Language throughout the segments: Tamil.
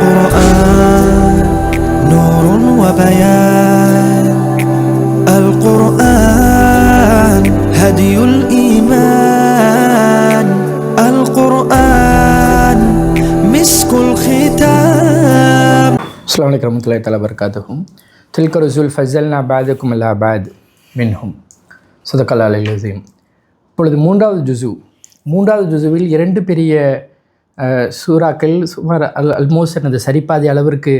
القرآن نور وبيان القرآن هدي الإيمان القرآن مسك الختام அஸ்லாம் வலைக்கம் வரமத்துல்லாஹி தலா வர்காத்துஹும் தில்க ரசூல் ஃபசல்னா பாதுக்கும் அல்லா பாத் மின்ஹும் சுதக்கல்லா அலைலசீம் இப்பொழுது மூன்றாவது ஜுசு மூன்றாவது ஜுசுவில் இரண்டு பெரிய அஹ், சூறாக்கள் சுமார் அல் அல்மோஸ்ட் எனது சரிப்பாதி அளவிற்கு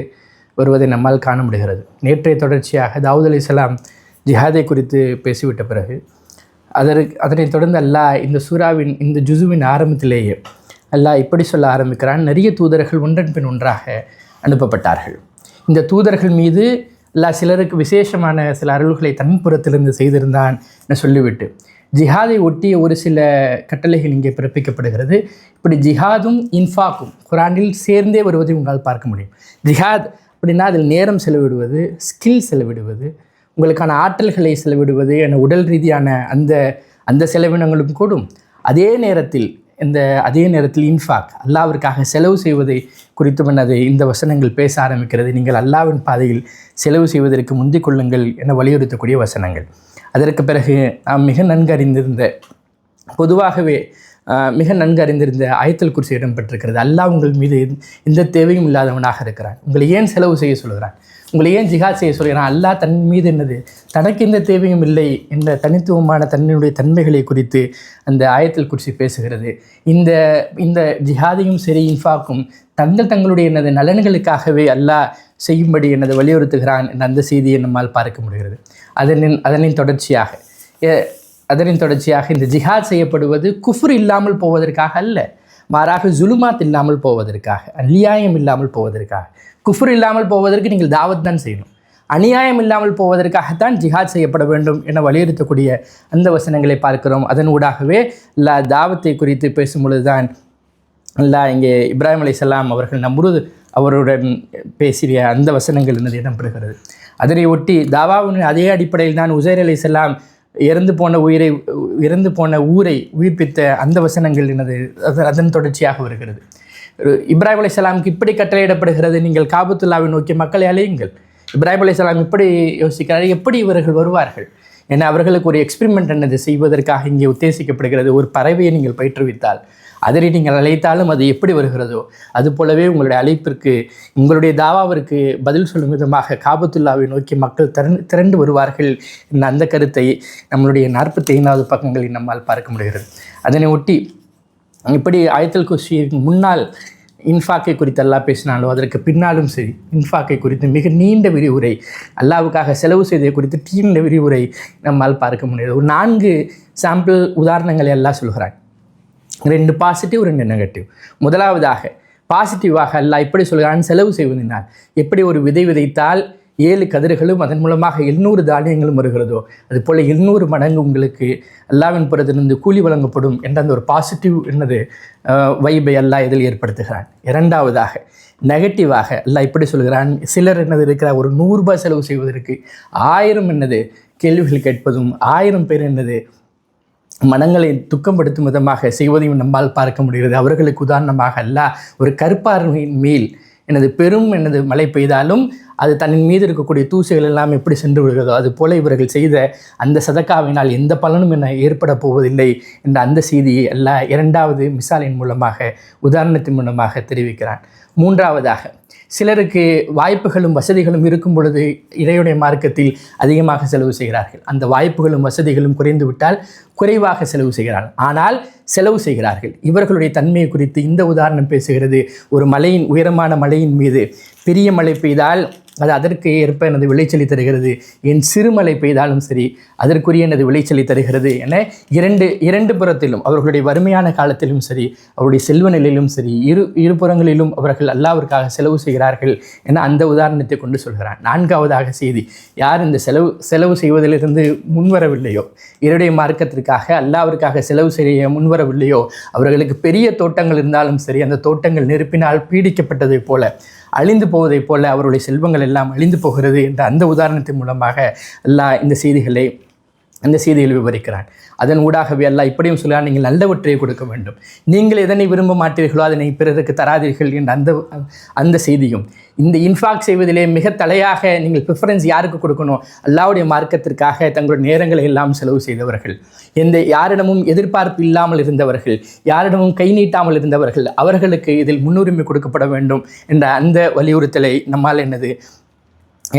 வருவதை நம்மால் காண முடிகிறது. நேற்றைய தொடர்ச்சியாக தாவூத் அலைஹிஸ்ஸலாம் ஜிஹாதை குறித்து பேசிவிட்ட பிறகு அதற்கு அதனைத் தொடர்ந்து அல்லாஹ் இந்த சூறாவின் இந்த ஜுசுவின் ஆரம்பத்திலேயே அல்லாஹ் இப்படி சொல்ல ஆரம்பிக்கிறான் நிறைய தூதர்கள் ஒன்றன் பின் ஒன்றாக அனுப்பப்பட்டார்கள். இந்த தூதர்கள் மீது அல்லாஹ் சிலருக்கு விசேஷமான சில அருள்களை தன் புறத்திலிருந்து செய்திருந்தான் என சொல்லிவிட்டு ஜிஹாதை ஒட்டிய ஒரு சில கட்டளைகள் இங்கே பிறப்பிக்கப்படுகிறது. இப்படி ஜிஹாதும் இன்ஃபாக்கும் குரானில் சேர்ந்தே வருவதை உங்களால் பார்க்க முடியும். ஜிஹாத் அப்படின்னா அதில் நேரம் செலவிடுவது ஸ்கில் செலவிடுவது உங்களுக்கான ஆற்றல்களை செலவிடுவது என உடல் ரீதியான அந்த அந்த செலவினங்களும் கூடும். அதே நேரத்தில் இந்த அதே நேரத்தில் இன்ஃபாக் அல்லாவிற்காக செலவு செய்வதை குறித்தும் என்னது இந்த வசனங்கள் பேச ஆரம்பிக்கிறது. நீங்கள் அல்லாவின் பாதையில் செலவு செய்வதற்கு முந்திக் கொள்ளுங்கள் என வலியுறுத்தக்கூடிய வசனங்கள். அதற்கு பிறகு நாம் மிக நன்கு அறிந்திருந்த பொதுவாகவே மிக நன்கு அறிந்திருந்த ஆயத்தல் குறிச்சி இடம்பெற்றிருக்கிறது. அல்லாஹ் உங்கள் மீது எந்த- தேவையும் இல்லாதவனாக இருக்கிறான். உங்களை ஏன் செலவு செய்ய சொல்கிறான்? உங்களை ஏன் ஜிஹாத் செய்ய சொல்கிறான்? அல்லாஹ் தன் மீது என்னது? தனக்கு எந்த தேவையும் இல்லை என்ற தனித்துவமான தன்னுடைய தன்மைகளை குறித்து அந்த ஆயத்தில் குறிச்சி பேசுகிறது. இந்த இந்த ஜிஹாதையும் சரி இன்ஃபாக்கும் தங்கள் தங்களுடைய எனது நலன்களுக்காகவே அல்லாஹ் செய்யும்படி எனது வலியுறுத்துகிறான் என்ற அந்த செய்தியை நம்மால் பார்க்க முடிகிறது. அதனின் அதனின் தொடர்ச்சியாக அதனின் தொடர்ச்சியாக இந்த ஜிஹாத் செய்யப்படுவது குஃபுர் இல்லாமல் போவதற்காக அல்ல மாறாக ஜுலுமாத் இல்லாமல் போவதற்காக அநியாயம் இல்லாமல் போவதற்காக. குஃபுர் இல்லாமல் போவதற்கு நீங்கள் தாவத் தான் செய்யணும். அநியாயம் இல்லாமல் போவதற்காகத்தான் ஜிஹாத் செய்யப்பட வேண்டும் என வலியுறுத்தக்கூடிய அந்த வசனங்களை பார்க்கிறோம். அதன் ஊடாகவே லா தாவத்தை குறித்து பேசும் பொழுதுதான் அல்லா இங்கே இப்ராஹிம் சலாம் அவர்கள் நம்ருது அவருடன் பேசிய அந்த வசனங்கள் என்னது இடம்பெறுகிறது அதனை ஒட்டி தாவாவுடன் அதே அடிப்படையில் தான் உசைர் அலைஹிஸ்ஸலாம் இறந்து போன உயிரை இறந்து போன ஊரை உயிர்ப்பித்த அந்த வசனங்கள் என்னது அதன் தொடர்ச்சியாக வருகிறது. ஒரு இப்ராஹிம் அலைஹிஸ்ஸலாமுக்கு இப்படி கட்டளையிடப்படுகிறது நீங்கள் காபத்துல்லாவை நோக்கி மக்களை அலையுங்கள் இப்ராஹிம் சலாம் இப்படி யோசிக்கிறார் எப்படி இவர்கள் வருவார்கள்? ஏன்னா அவர்களுக்கு ஒரு எக்ஸ்பிரிமெண்ட் என்னது செய்வதற்காக இங்கே உத்தேசிக்கப்படுகிறது. ஒரு பறவையை நீங்கள் பயிற்றுவித்தால் அதனை நீங்கள் அழைத்தாலும் அது எப்படி வருகிறதோ அது போலவே உங்களுடைய அழைப்பிற்கு உங்களுடைய தாவாவிற்கு பதில் சொல்லும் விதமாக காபத்துல்லாவை நோக்கி மக்கள் திரண்டு திரண்டு வருவார்கள் என்ற அந்த கருத்தை நம்மளுடைய நாற்பத்தி ஐந்தாவது பக்கங்களில் நம்மால் பார்க்க முடிகிறது. அதனை ஒட்டி இப்படி ஆயத்தல் குஷியின் முன்னால் இன்ஃபாக்கை குறித்து அல்லாஹ் பேசினாலோ அதற்கு பின்னாலும் சரி இன்ஃபாக்கை குறித்து மிக நீண்ட விரிவுரை அல்லாவுக்காக செலவு செய்ததை குறித்து நீண்ட விரிவுரை நம்மால் பார்க்க முடியாது ஒரு நான்கு சாம்பிள் உதாரணங்களை எல்லாம் சொல்கிறாங்க ரெண்டு பாசிட்டிவ் ரெண்டு நெகட்டிவ் முதலாவதாக பாசிட்டிவாக அல்லாஹ் இப்படி சொல்கிறான் செலவு செய்வதனால் எப்படி ஒரு விதை விதைத்தால் ஏழு கதிர்களும் அதன் மூலமாக எழுநூறு தானியங்களும் வருகிறதோ அதுபோல் எழுநூறு மடங்கு உங்களுக்கு அல்லாவின் புறத்திலிருந்து கூலி வழங்கப்படும் என்ற அந்த ஒரு பாசிட்டிவ் என்னது வைபை அல்லாஹ் இதில் ஏற்படுத்துகிறான். இரண்டாவதாக நெகட்டிவாக அல்லாஹ் இப்படி சொல்கிறான் சிலர் என்னது இருக்கிற ஒரு நூறுரூபா செலவு செய்வதற்கு ஆயிரம் என்னது கேள்விகள் கேட்பதும் ஆயிரம் பேர் என்னது மனங்களை துக்கப்படுத்தும் விதமாக செய்வதையும் நம்மால் பார்க்க முடிகிறது. அவர்களுக்கு உதாரணமாக அல்ல ஒரு கருப்பார்மையின் மேல் எனது பெரும் எனது மழை பெய்தாலும் அது தன்னின் மீது இருக்கக்கூடிய தூசைகள் எல்லாம் எப்படி சென்று விடுகிறதோ அது போல இவர்கள் செய்த அந்த சதக்காவினால் எந்த பலனும் என ஏற்பட போவதில்லை என்ற அந்த செய்தியை அல்ல இரண்டாவது மிசாலின் மூலமாக உதாரணத்தின் மூலமாக தெரிவிக்கிறான். மூன்றாவதாக சிலருக்கு வாய்ப்புகளும் வசதிகளும் இருக்கும் பொழுது இறையுடைய மார்க்கத்தில் அதிகமாக செலவு செய்கிறார்கள். அந்த வாய்ப்புகளும் வசதிகளும் குறைந்துவிட்டால் குறைவாக செலவு செய்கிறார்கள். ஆனால் செலவு செய்கிறார்கள். இவர்களுடைய தன்மையை குறித்து இந்த உதாரணம் பேசுகிறது. ஒரு மலையின் உயரமான மலையின் மீது பெரிய மழை பெய்தால் அது அதற்கு ஏற்ப எனது விளைச்சலை தருகிறது. என் சிறுமலை பெய்தாலும் சரி அதற்குரிய எனது விளைச்சலை தருகிறது என இரண்டு இரண்டு புறத்திலும் அவர்களுடைய வறுமையான காலத்திலும் சரி அவருடைய செல்வ நிலையிலும் சரி இரு இருபுறங்களிலும் அவர்கள் அல்லாவிற்காக செலவு செய்கிறார்கள் என அந்த உதாரணத்தை கொண்டு சொல்கிறான். நான்காவதாக செய்தி யார் இந்த செலவு செலவு செய்வதிலிருந்து முன்வரவில்லையோ இவருடைய மார்க்கத்திற்காக அல்லாவிற்காக செலவு செய்ய முன்வரவில்லையோ அவர்களுக்கு பெரிய தோட்டங்கள் இருந்தாலும் சரி அந்த தோட்டங்கள் நெருப்பினால் பீடிக்கப்பட்டதைப் போல அழிந்து போவதைப் போல அவருடைய செல்வங்கள் எல்லாம் அழிந்து போகிறது என்ற அந்த உதாரணத்தின் மூலமாக அல்லாஹ் இந்த செய்திகளை அந்த செய்தியில் விவரிக்கிறான். அதன் ஊடாகவே அல்லாஹ் இப்படியும் சொல்கிறான் நீங்கள் நல்லவற்றை கொடுக்க வேண்டும். நீங்கள் எதனை விரும்ப மாட்டீர்களோ அதனை பிறருக்கு தராதீர்கள் என்ற அந்த அந்த செய்தியும் இந்த இன்ஃபாக்ட் செய்வதிலே மிக தலையாக நீங்கள் ப்ரிஃபரன்ஸ் யாருக்கு கொடுக்கணும்? அல்லாவுடைய மார்க்கத்திற்காக தங்களுடைய நேரங்களை எல்லாம் செலவு செய்தவர்கள். எந்த யாரிடமும் எதிர்பார்ப்பு இல்லாமல் இருந்தவர்கள் யாரிடமும் கை நீட்டாமல் இருந்தவர்கள் அவர்களுக்கு இதில் முன்னுரிமை கொடுக்கப்பட வேண்டும் என்ற அந்த வலியுறுத்தலை நம்மால் என்னது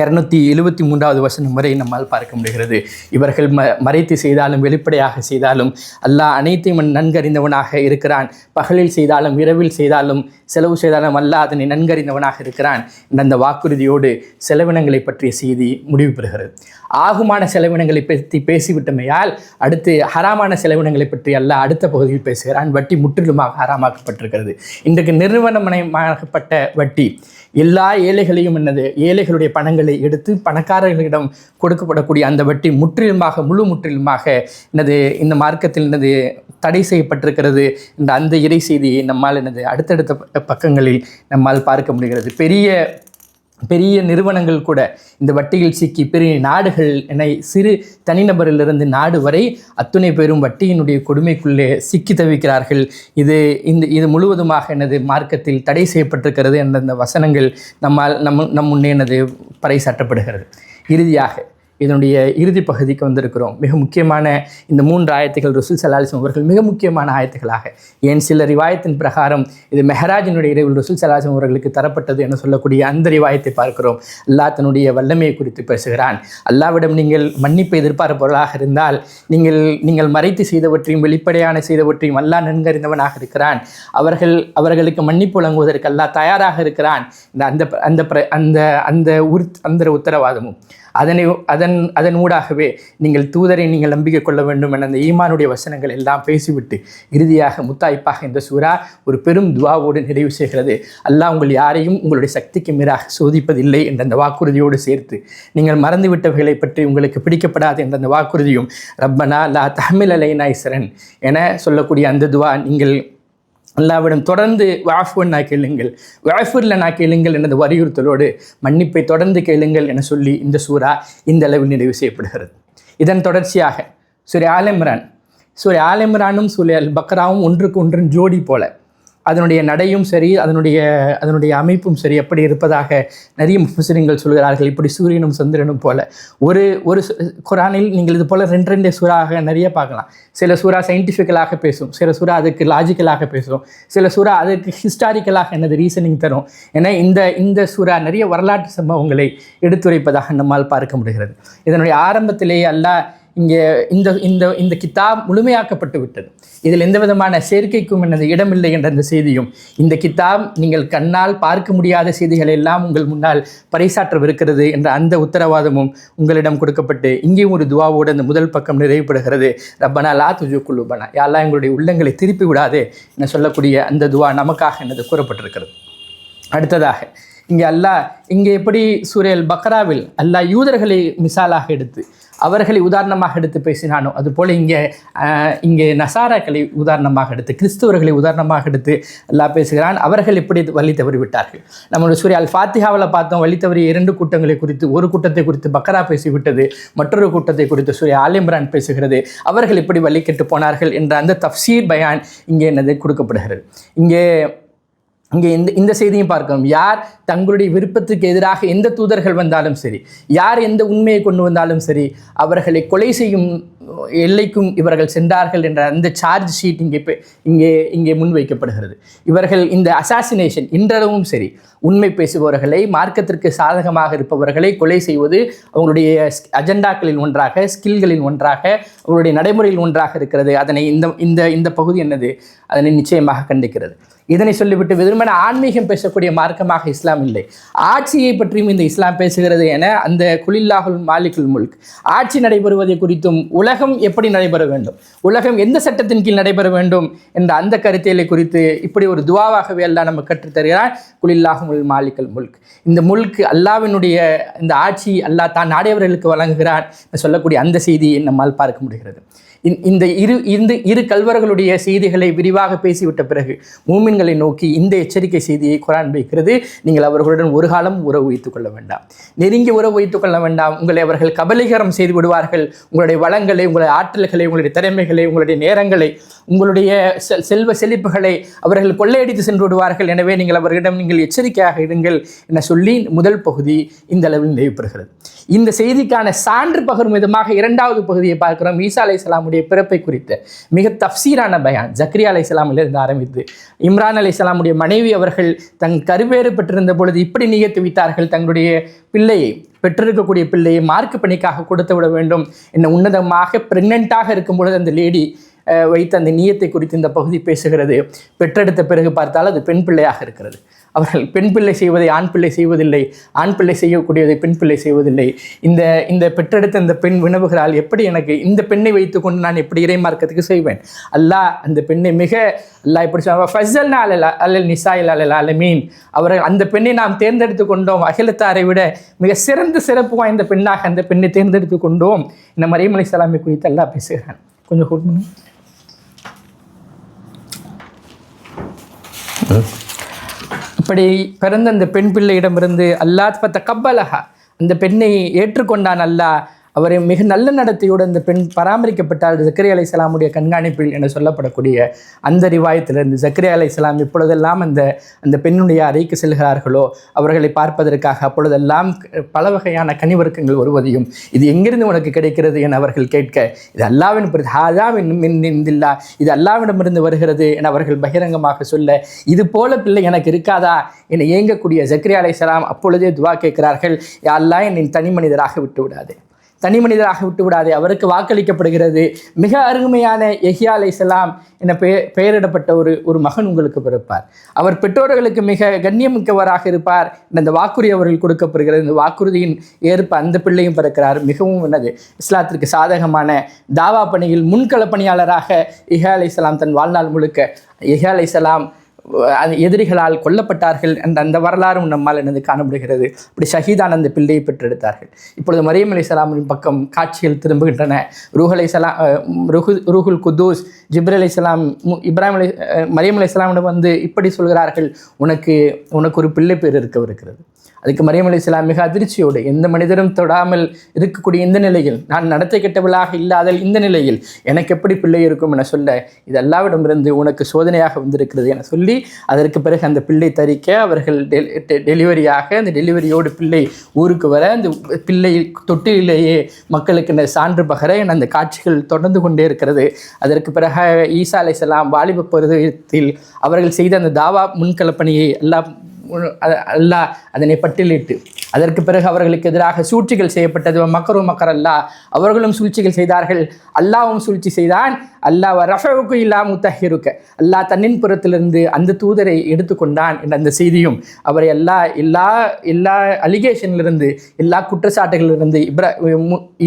இரநூத்தி எழுபத்தி மூன்றாவது வசனம் வரை நம்மால் பார்க்க முடிகிறது. இவர்கள் ம மறைத்து செய்தாலும் வெளிப்படையாக செய்தாலும் அல்லாஹ் அனைத்தையும் நன்கறிந்தவனாக இருக்கிறான். பகலில் செய்தாலும் இரவில் செய்தாலும் செலவு செய்தாலும் அல்லாஹ் அதனை நன்கறிந்தவனாக இருக்கிறான். என்ற அந்த வாக்குறுதியோடு செலவினங்களை பற்றிய செய்தி முடிவு பெறுகிறது ஆகுமான செலவினங்களை பற்றி பேசிவிட்டமையால் அடுத்து ஹராமான செலவினங்களை பற்றி அல்ல அடுத்த பகுதியில் பேசுகிறான். வட்டி முற்றிலுமாக ஹராமாக்கப்பட்டிருக்கிறது. இன்றைக்கு நிறுவனமயமாகப்பட்ட வட்டி எல்லா ஏழைகளையும் என்னது ஏழைகளுடைய பணங்களை எடுத்து பணக்காரர்களிடம் கொடுக்கப்படக்கூடிய அந்த வட்டி முற்றிலுமாக முழு முற்றிலுமாக என்னது இந்த மார்க்கத்தில் என்னது தடை செய்யப்பட்டிருக்கிறது இந்த அந்த இறை செய்தியை நம்மால் என்னது அடுத்தடுத்த பக்கங்களில் நம்மால் பார்க்க முடிகிறது. பெரிய பெரிய நிறுவனங்கள் கூட இந்த வட்டியில் சிக்கி பெரிய நாடுகள் என சிறு தனிநபரிலிருந்து நாடு வரை அத்துணை பேரும் வட்டியினுடைய கொடுமைக்குள்ளே சிக்கி தவிக்கிறார்கள். இது இந்த இது முழுவதுமாக எனது மார்க்கத்தில் தடை செய்யப்பட்டிருக்கிறது என்ற அந்த வசனங்கள் நம்மால் நம் நம் முன்னே எனது பறைசாட்டப்படுகிறது இறுதியாக இதனுடைய இறுதி பகுதிக்கு வந்திருக்கிறோம். மிக முக்கியமான இந்த மூன்று ஆயத்துகள் ருசுல் சலாலிசம் அவர்கள் மிக முக்கியமான ஆயத்துகளாக. ஏன் சில ரிவாயத்தின் பிரகாரம் இது மெஹராஜினுடைய இறைவில் ருசுல் சலாலிசம் அவர்களுக்கு தரப்பட்டது என சொல்லக்கூடிய அந்த ரிவாயத்தை பார்க்கிறோம். அல்லாஹ் தன்னுடைய வல்லமையை குறித்து பேசுகிறான். அல்லாவிடம் நீங்கள் மன்னிப்பை எதிர்பார்ப்பவர்களாக இருந்தால் நீங்கள் நீங்கள் மறைத்து செய்தவற்றையும் வெளிப்படையான செய்தவற்றையும் அல்லாஹ் நன்கறிந்தவனாக இருக்கிறான். அவர்கள் அவர்களுக்கு மன்னிப்பு வழங்குவதற்கு அல்லாஹ் தயாராக இருக்கிறான். இந்த அந்த அந்த பிர- அந்த அந்த உரு அந்த உத்தரவாதமும். அதனை அதன் அதன் ஊடாகவே நீங்கள் தூதரை நீங்கள் நம்பிக்கை கொள்ள வேண்டும் என அந்த ஈமானுடைய வசனங்கள் எல்லாம் பேசிவிட்டு இறுதியாக முத்தாய்ப்பாக இந்த சூரா ஒரு பெரும் துவாவோடு நிறைவு செய்கிறது. அல்லாஹ் உங்கள் யாரையும் உங்களுடைய சக்திக்கு மீறாக சோதிப்பதில்லை என்ற அந்த வாக்குறுதியோடு சேர்த்து நீங்கள் மறந்துவிட்டவைகளை பற்றி உங்களுக்கு பிடிக்கப்படாது என்ற அந்த வாக்குறுதியும் ரப்பனா லா தஹமில் அலைனா இஸ்ரன் என சொல்லக்கூடிய அந்த துவா நீங்கள் அல்லாவிடம் தொடர்ந்து வாஃபுன்னா கேளுங்கள். வாஃபுர்லனா கேளுங்கள் எனது வலியுறுத்தலோடு மன்னிப்பை தொடர்ந்து கேளுங்கள் என சொல்லி இந்த சூறா இந்த அளவில் நிறைவு செய்யப்படுகிறது. இதன் தொடர்ச்சியாக சூரிய ஆலிம்ரான் சூரிய ஆலிம்ரானும் சூரிய அல் பக்ராவும் ஒன்றுக்கு ஒன்றின் ஜோடி போல அதனுடைய நடையும் சரி அதனுடைய அதனுடைய அமைப்பும் சரி எப்படி இருப்பதாக நிறைய முஃபசிரியங்கள் சொல்கிறார்கள். இப்படி சூரியனும் சந்திரனும் போல. ஒரு ஒரு சு- குரானில் நீங்கள் இது போல் ரெண்டு ரெண்டு சூறாக நிறைய பார்க்கலாம். சில சூறா சயின்டிஃபிக்கலாக பேசும் சில சூறா அதுக்கு லாஜிக்கலாக பேசும் சில சூறா அதுக்கு ஹிஸ்டாரிக்கலாக என்னது ரீசனிங் தரும் ஏன்னா இந்த இந்த சூறா நிறைய வரலாற்று சம்பவங்களை எடுத்துரைப்பதாக நம்மால் பார்க்க முடிகிறது. இதனுடைய ஆரம்பத்திலேயே அல்லாஹ் இங்கே இந்த இந்த இந்த கித்தாப் முழுமையாக்கப்பட்டு விட்டது. இதில் எந்த விதமான சேர்க்கைக்கும் எனது இடமில்லை என்ற அந்த செய்தியும். இந்த கித்தாப் நீங்கள் கண்ணால் பார்க்க முடியாத செய்திகளை எல்லாம் உங்கள் முன்னால் பறைசாற்றவிருக்கிறது என்ற அந்த உத்தரவாதமும் உங்களிடம் கொடுக்கப்பட்டு இங்கேயும் ஒரு துவாவோடு அந்த முதல் பக்கம் நிறைவுபடுகிறது. ரப்பனா லா துஜுக்குள்ளுபனா யாரெல்லாம் எங்களுடைய உள்ளங்களை திருப்பி விடாதே என சொல்லக்கூடிய அந்த துவா நமக்காக எனது கூறப்பட்டிருக்கிறது. அடுத்ததாக இங்கே அல்லாஹ் இங்கே எப்படி சூரியல் பக்ராவில் அல்லாஹ் யூதர்களை மிசாலாக எடுத்து அவர்களை உதாரணமாக எடுத்து பேசினானோ அதுபோல் இங்கே இங்கே நசாராக்களை உதாரணமாக எடுத்து கிறிஸ்தவர்களை உதாரணமாக எடுத்து எல்லாம் பேசுகிறான். அவர்கள் எப்படி வழி தவறி விட்டார்கள்? நம்மளுடைய சூரிய அல் ஃபாத்திஹாவில் பார்த்தோம் வழி தவறிய இரண்டு கூட்டங்களை குறித்து ஒரு கூட்டத்தை குறித்து பக்ரா பேசிவிட்டது மற்றொரு கூட்டத்தை குறித்து சூரிய ஆலிம்ரான் பேசுகிறது. அவர்கள் இப்படி வழி கெட்டு போனார்கள் என்ற அந்த தப்சீர் பயான் இங்கே என்னது கொடுக்கப்படுகிறது. இங்கே இங்கே இந்த இந்த செய்தியும் பார்க்கணும். யார் தங்களுடைய விருப்பத்துக்கு எதிராக எந்த தூதர்கள் வந்தாலும் சரி யார் எந்த உண்மையை கொண்டு வந்தாலும் சரி அவர்களை கொலை செய்யும் எல்லைக்கும் இவர்கள் சென்றார்கள் என்ற அந்த சார்ஜ் ஷீட் இங்கே இங்கே இங்கே முன்வைக்கப்படுகிறது இவர்கள் இந்த அசாசினேஷன் இன்றளவும் சரி உண்மை பேசுபவர்களை மார்க்கத்திற்கு சாதகமாக இருப்பவர்களை கொலை செய்வது அவங்களுடைய அஜெண்டாக்களில் ஒன்றாக ஸ்கில்களில் ஒன்றாக அவங்களுடைய நடைமுறையில் ஒன்றாக இருக்கிறது. அதனை இந்த இந்த இந்த பகுதி என்னது? அதனை நிச்சயமாக கண்டிக்கிறது. இதனை சொல்லிவிட்டு வெறுமன ஆன்மீகம் பேசக்கூடிய மார்க்கமாக இஸ்லாம் இல்லை. ஆட்சியை பற்றியும் இந்த இஸ்லாம் பேசுகிறது என அந்த குலில்லாஹுல் மாலிகுல் முல்க். ஆட்சி நடைபெறுவதை குறித்தும் உலகம் எப்படி நடைபெற வேண்டும்? உலகம் எந்த சட்டத்தின் கீழ் நடைபெற வேண்டும்? என்ற அந்த கருத்தியலை குறித்து இப்படி ஒரு துவாவாகவே அல்லாஹ் நம்ம கற்றுத்தருகிறான் குலில்லாஹுல் மாலிகுல் முல்க். இந்த முல்க் அல்லாவினுடைய இந்த ஆட்சி அல்லாஹ் தான் நாடியவர்களுக்கு வழங்குகிறான் என்று சொல்லக்கூடிய அந்த செய்தியை நம்மால் பார்க்க முடிகிறது. இந்த- இரு இந்த இரு கல்வர்களுடைய செய்திகளை விரிவாக பேசிவிட்ட பிறகு மூமின்களை நோக்கி இந்த எச்சரிக்கை செய்தியை குரான் வைக்கிறது நீங்கள் அவர்களுடன் ஒரு காலம் உறவு வைத்துக் கொள்ள வேண்டாம். நெருங்கி உறவு வைத்துக் கொள்ள வேண்டாம். உங்களை அவர்கள் கபலீகரம் செய்து விடுவார்கள். உங்களுடைய வளங்களை உங்களுடைய ஆற்றல்களை உங்களுடைய திறமைகளை உங்களுடைய நேரங்களை உங்களுடைய செல்- செல்வ செழிப்புகளை அவர்கள் கொள்ளையடித்து சென்று விடுவார்கள். எனவே நீங்கள் அவர்களிடம் நீங்கள் எச்சரிக்கையாக இருங்கள் என சொல்லி முதல் பகுதி இந்த அளவில் நிறைவு பெறுகிறது இந்த செய்திக்கான சான்று பகரும் விதமாக இரண்டாவது பகுதியை பார்க்கிறோம். ஈசா அலை அவருடைய பிறப்பை குறித்த. மிக தப்சீரான பயான். ஜக்ரியா அலை இஸ்லாமிலிருந்து ஆரம்பித்து இம்ரான் அலை இஸ்லாமுடைய மனைவி அவர்கள் தன் கருவேறு பெற்றிருந்த பொழுது இப்படி நியத்து வைத்தார்கள் தங்களுடைய பிள்ளையை பெற்றிருக்கக்கூடிய பிள்ளையை மார்க்கு பணிக்காக கொடுத்து விட வேண்டும். என்ன உன்னதமாக பிரெக்னெண்ட்டாக இருக்கும் பொழுது அந்த லேடி வைத்த அந்த நீயத்தை குறித்து இந்த பகுதி பேசுகிறது. பெற்றெடுத்த பிறகு பார்த்தால் அது பெண் பிள்ளையாக இருக்கிறது. அவர்கள் பெண் பிள்ளை செய்வதை ஆண் பிள்ளை செய்வதில்லை ஆண் பிள்ளை செய்யக்கூடியதை பெண் பிள்ளை செய்வதில்லை. இந்த இந்த பெற்றெடுத்த இந்த பெண் வினவுகிறாள் எப்படி எனக்கு இந்த பெண்ணை வைத்துக்கொண்டு நான் எப்படி இறை மார்க்கத்துக்கு செய்வேன்? அல்லாஹ் அந்த பெண்ணை மிக அல்லாஹ் எப்படி சொல்லுவாங்க ஃபசல்னா அல்ல அல்லல் நிசாயில் அலல் அலமீன் அவர்கள் அந்த பெண்ணை நாம் தேர்ந்தெடுத்து கொண்டோம். அகிலத்தாரை விட மிக சிறந்த சிறப்பு வாய்ந்த பெண்ணாக அந்த பெண்ணை தேர்ந்தெடுத்து கொண்டோம். இந்த மரியம் அலி சலாமை குறித்து அல்லாஹ் பேசுகிறான். கொஞ்சம் hold இப்படி பிறந்த அந்த பெண் பிள்ளையிடமிருந்து அல்லாத் பத்த கப்பலஹா அந்த பெண்ணை ஏற்றுக்கொண்டான் அல்லாஹ். அவரை மிக நல்ல நடத்தையோடு அந்த பெண் பராமரிக்கப்பட்டால் ஜக்கரியா அலை இஸ்லாமுடைய கண்காணிப்பில் என சொல்லப்படக்கூடிய அந்த ரிவாயத்திலிருந்து ஜக்கரி அலை சலாம் இப்பொழுதெல்லாம் அந்த அந்த பெண்ணுடைய அறைக்கு செல்கிறார்களோ அவர்களை பார்ப்பதற்காக அப்பொழுதெல்லாம் பல வகையான கனிவர்க்கங்கள் வருவதையும் இது எங்கிருந்து உனக்கு கிடைக்கிறது என அவர்கள் கேட்க இது அல்லாவின் பிரதி இது அல்லாவிடமிருந்து வருகிறது என அவர்கள் பகிரங்கமாக சொல்ல இது போல பிள்ளை எனக்கு இருக்காதா என ஏங்கக்கூடிய ஜக்ரியா சலாம் அப்பொழுதே துவா கேட்கிறார்கள் யாரெல்லாம் என்னை தனி மனிதராக விட்டு விடாது தனி மனிதராக விட்டு விடாதே அவருக்கு வாக்களிக்கப்படுகிறது. மிக அருமையான எஹியா சலாம் என பெயர் பெயரிடப்பட்ட ஒரு ஒரு மகன் உங்களுக்கு பிறப்பார். அவர் பெற்றோர்களுக்கு மிக கண்ணியமிக்கவராக இருப்பார். இந்த வாக்குறுதி அவர்கள் கொடுக்கப்படுகிறது. இந்த வாக்குறுதியின் ஏற்ப அந்த பிள்ளையும் பிறக்கிறார். மிகவும் என்னது இஸ்லாத்திற்கு சாதகமான தாவா பணியில் முன்கள பணியாளராக இஹா அலைஹிஸ்ஸலாம் தன் வாழ்நாள் முழுக்க இஹா அலைஹிஸ்ஸலாம் எதிரிகளால் கொல்லப்பட்டார்கள் அந்த அந்த வரலாறும் நம்மால் எனது காணப்படுகிறது. இப்படி ஷஹீதான அந்த பிள்ளையை பெற்றெடுத்தார்கள். இப்பொழுது மரியம் அலி சலாமின் பக்கம் காட்சிகள் திரும்புகின்றன. ரூஹ் அலை சலாம் ருஹு ரூஹுல் குதூஸ் ஜிப்ர அலி சலாம் இப்ராஹிம் அலி மரியம் அலி சலாமிடம் வந்து இப்படி சொல்கிறார்கள் உனக்கு உனக்கு ஒரு பிள்ளை பேர் இருக்கவிருக்கிறது. அதுக்கு மரியம் அலி இஸ்லாம் மிக அதிர்ச்சியோடு எந்த மனிதரும் தொடாமல் இருக்கக்கூடிய இந்த நிலையில் நான் நடத்தை கெட்டவளாக இல்லாதல் இந்த நிலையில் எனக்கு எப்படி பிள்ளை இருக்கும் என சொல்ல இது எல்லாவிடமிருந்து உனக்கு சோதனையாக வந்திருக்கிறது என சொல்லி அதற்கு பிறகு அந்த பிள்ளை தரிக்க அவர்கள் டெ- டெலிவரியாக அந்த டெலிவரியோடு பிள்ளை ஊருக்கு வர அந்த பிள்ளை தொட்டிலேயே மக்களுக்கு இந்த சான்று பகர என அந்த காட்சிகள் தொடர்ந்து கொண்டே இருக்கிறது. அதற்கு பிறகு ஈசா அலைசலாம் வாலிப பருவத்தில் அவர்கள் செய்த அந்த தாவா முன்களப்பணியை எல்லாம் அல்லா அல்லாஹ் அதனை பட்டியலிட்டு அதற்கு பிறகு அவர்களுக்கு எதிராக சூழ்ச்சிகள் செய்யப்பட்டது. மக்கரு மக்கர் அல்லா அவர்களும் சூழ்ச்சிகள் செய்தார்கள். அல்லாவும் சூழ்ச்சி செய்தான். அல்லாஹ் ரஃபவுக்கு இல்லா முத்தஹிருக்க. அல்லாஹ் தன்னின் புறத்திலிருந்து அந்த தூதரை எடுத்துக்கொண்டான் என்ற அந்த செய்தியும் அவரை எல்லா எல்லா எல்லா அலிகேஷன்லிருந்து எல்லா குற்றச்சாட்டுகளிலிருந்து இப்ரா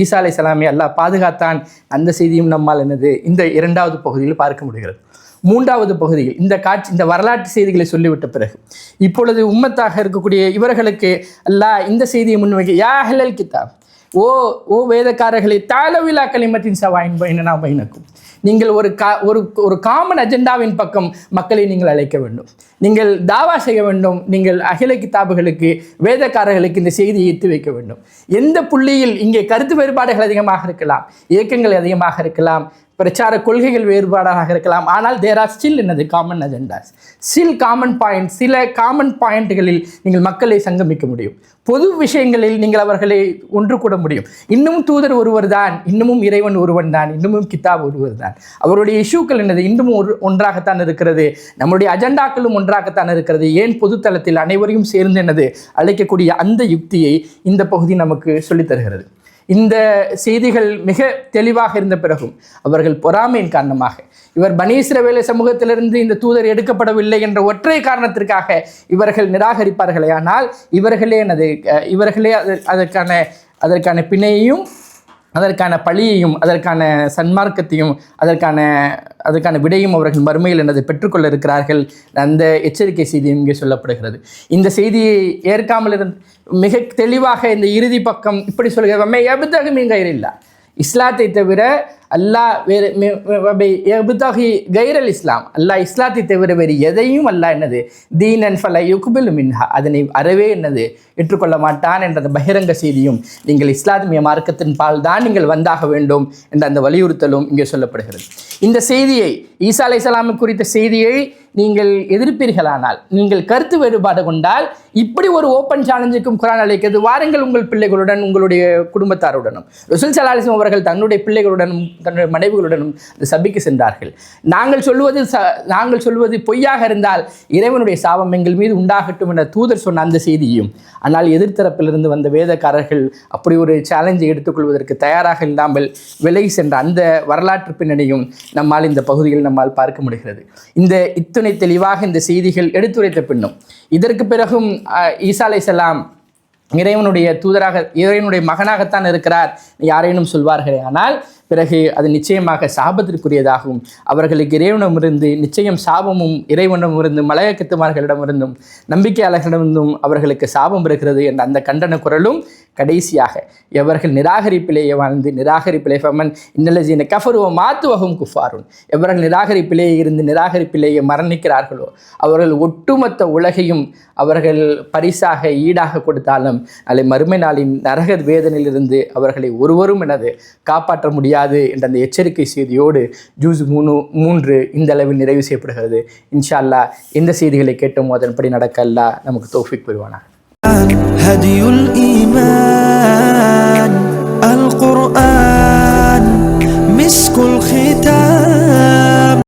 ஈசா அலை சலாமை அல்லாஹ் பாதுகாத்தான். அந்த செய்தியும் நம்மால் என்னது? இந்த இரண்டாவது பகுதியில் பார்க்க முடிகிறது. மூன்றாவது பகுதியில் இந்த காட்சி இந்த வரலாற்று செய்திகளை சொல்லிவிட்ட பிறகு இப்பொழுது உம்மத்தாக இருக்கக்கூடிய இவர்களுக்கு அல்லா இந்த செய்தியை முன்வைக்க யா ஹலல் கிதாப் ஓ ஓ வேதக்காரர்களை தாளவிலா களிமத்தின் சவாயின் பயனா பைனக்கும் நீங்கள் ஒரு கா ஒரு ஒரு காமன் அஜெண்டாவின் பக்கம் மக்களை நீங்கள் அழைக்க வேண்டும். நீங்கள் தாவா செய்ய வேண்டும். நீங்கள் அகில கிதாபுகளுக்கு வேதக்காரர்களுக்கு இந்த செய்தியை எத்தி வைக்க வேண்டும். எந்த புள்ளியில் இங்கே கருத்து வேறுபாடுகள் அதிகமாக இருக்கலாம் இயக்கங்கள் அதிகமாக இருக்கலாம் பிரச்சார கொள்கைகள் வேறுபாடாக இருக்கலாம். ஆனால் தேர் ஆர் ஸ்டில் என்னது? Common agendas still common point சில காமன் பாயிண்ட்களில் நீங்கள் மக்களை சங்கமிக்க முடியும். பொது விஷயங்களில் நீங்கள் அவர்களை ஒன்று கூட முடியும். இன்னும் தூதர் ஒருவர் தான். இன்னமும் இறைவன் ஒருவன் தான். இன்னமும் கிதாப் ஒருவர் தான். அவருடைய இஷ்யூக்கள் என்னது? இன்னமும் ஒரு ஒன்றாகத்தான் இருக்கிறது. நம்முடைய அஜெண்டாக்களும் ஒன்றாகத்தான் இருக்கிறது. ஏன் பொதுத்தளத்தில் அனைவரையும் சேர்ந்து என்னது? அழைக்கக்கூடிய அந்த யுக்தியை இந்த பகுதி நமக்கு சொல்லித் தருகிறது இந்த செய்திகள் மிக தெளிவாக இருந்த பிறகும் அவர்கள் பொறாமையின் காரணமாக இவர் பனீஸ்ரவேல சமூகத்திலிருந்து இந்த தூதர் எடுக்கப்படவில்லை என்ற ஒற்றை காரணத்திற்காக இவர்கள் நிராகரிப்பார்களே. ஆனால் இவர்களே எனது இவர்களே அது- அதற்கான அதற்கான பிணையையும் அதற்கான பழியையும் அதற்கான சன்மார்க்கத்தையும் அதற்கான அதற்கான விடையும் அவர்கள் மறுமையில் என்னது பெற்றுக்கொள்ள இருக்கிறார்கள். அந்த எச்சரிக்கை செய்தியும் இங்கே சொல்லப்படுகிறது. இந்த செய்தியை ஏற்காமல் இருந் மிக தெளிவாக இந்த இறுதி பக்கம் இப்படி சொல்கிறவமே எபத்தகு மீங்க இல்லா இஸ்லாத்தை தவிர அல்லாஹ் வேறு எபுதகி கைரல் இஸ்லாம். அல்லாஹ் இஸ்லாத்தை தவிர வேறு எதையும் அல்லாஹ் என்னது? தீனன் ஃபல யுகுபில் மின்ஹா. அதனை அறவே என்னது? ஏற்றுக்கொள்ள மாட்டான் என்ற அந்த பகிரங்க செய்தியும். நீங்கள் இஸ்லாமிய மார்க்கத்தின் பால் தான் நீங்கள் வந்தாக வேண்டும் என்ற அந்த வலியுறுத்தலும் இங்கே சொல்லப்படுகிறது. இந்த செய்தியை ஈசா அலை குறித்த செய்தியை நீங்கள் எதிர்ப்பீர்களானால் நீங்கள் கருத்து வேறுபாடு கொண்டால் இப்படி ஒரு ஓப்பன் சேலஞ்சுக்கும் குரான் அழைக்கிறது வாருங்கள் உங்கள் பிள்ளைகளுடன் உங்களுடைய குடும்பத்தாருடனும். ருசுல் சலாலிசம் அவர்கள் தன்னுடைய பிள்ளைகளுடனும் தன்னுடைய மனைவிகளுடனும் அந்த சபைக்கு சென்றார்கள். நாங்கள் சொல்வது ச நாங்கள் சொல்வது பொய்யாக இருந்தால் இறைவனுடைய சாபம் எங்கள் மீது உண்டாகட்டும் என தூதர் சொன்ன அந்த செய்தியும் ஆனால் எதிர்த்தரப்பிலிருந்து வந்த வேதக்காரர்கள் அப்படி ஒரு சேலஞ்சை எடுத்துக்கொள்வதற்கு தயாராக இல்லாமல் விலகி சென்ற அந்த வரலாற்று பின்னணியும் நம்மால் இந்த பகுதியில் நம்மால் பார்க்க முடிகிறது. இந்த இத்துணை தெளிவாக இந்த செய்திகள் எடுத்துரைத்த பின்னும் இதற்கு பிறகும் அஹ், ஈசா இறைவனுடைய தூதராக இறைவனுடைய மகனாகத்தான் இருக்கிறார் யாரேனும் சொல்வார்களே. ஆனால் பிறகு அது நிச்சயமாக சாபத்திற்குரியதாகும் அவர்களுக்கு இறைவனமிருந்து நிச்சயம் சாபமும் இறைவனமிருந்து மலையக்கத்துமார்களிடமிருந்தும் நம்பிக்கையாளர்களிடமிருந்தும் அவர்களுக்கு சாபம் இருக்கிறது என்ற அந்த கண்டன குரலும் கடைசியாக எவர்கள் நிராகரிப்பிலேயே வாழ்ந்து நிராகரிப்பிலே ஃபமன் இன்னலஜீன கஃபருவ மாத்துவகும் குஃபாருன். எவர்கள் நிராகரிப்பிலேயே இருந்து நிராகரிப்பிலேயே மரணிக்கிறார்களோ அவர்கள் ஒட்டுமொத்த உலகையும் அவர்கள் பரிசாக ஈடாக கொடுத்தாலும் நாளை மறுமை நாளின் நரக வேதனையிலிருந்து அவர்களை ஒருவரும் எனது காப்பாற்ற முடியாது என்ற அந்த எச்சரிக்கை செய்தியோடு ஜூஸ் மூணு மூன்று இந்த அளவில் நிறைவு செய்யப்படுகிறது. இன்ஷா அல்லாஹ் எந்த செய்திகளை கேட்டும். அதன்படி நடக்க அல்லாஹ் நமக்கு தோஃபிக் பெறுவானா هدي الإيمان القرآن مسك الختام.